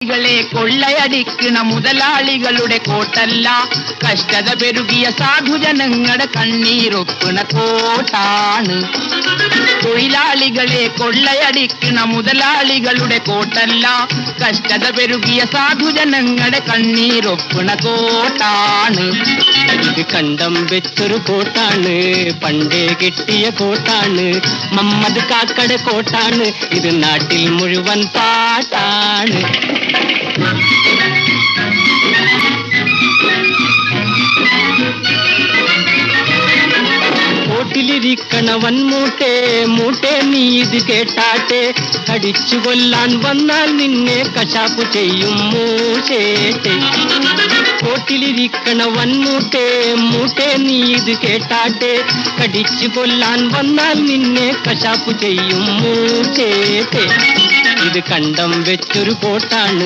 കളെ കൊള്ളയടിക്കണ മുതലാളികളുടെ കോട്ടല്ല. കഷ്ടത പെരുകിയ സാധുജനങ്ങളുടെ കണ്ണീരൊപ്പണ കോട്ടാണ്. തൊഴിലാളികളെ കൊള്ളയടിക്കണ മുതലാളികളുടെ കോട്ടല്ല. കഷ്ടത പെരുകിയ സാധുജനങ്ങളുടെ കണ്ണീരൊപ്പണ കോട്ടാണ്. ഇത് കണ്ടം വെച്ചൊരു കോട്ടാണ്. പണ്ടേ കിട്ടിയ കോട്ടാണ്. മമ്മദ് കാക്കട കോട്ടാണ്. ഇത് നാട്ടിൽ മുഴുവൻ പാട്ടാണ്. കോട്ടിലിരിക്കണവൻ മൂട്ടേ മൂട്ടേ നീ ഇത് കേട്ടാട്ടെ. കടിച്ചു കൊല്ലാൻ വന്നാൽ നിന്നെ കശാപ്പു ചെയ്യും മൂശേട്ടെ. കോട്ടിലിരിക്കണവൻ മൂട്ടേ മൂട്ടേ നീ ഇത് കേട്ടാട്ടെ. കടിച്ചു കൊല്ലാൻ വന്നാൽ നിന്നെ കശാപ്പു ചെയ്യും മൂട്ടേ. ഇത് കണ്ടം വെച്ചൊരു കോട്ടാണ്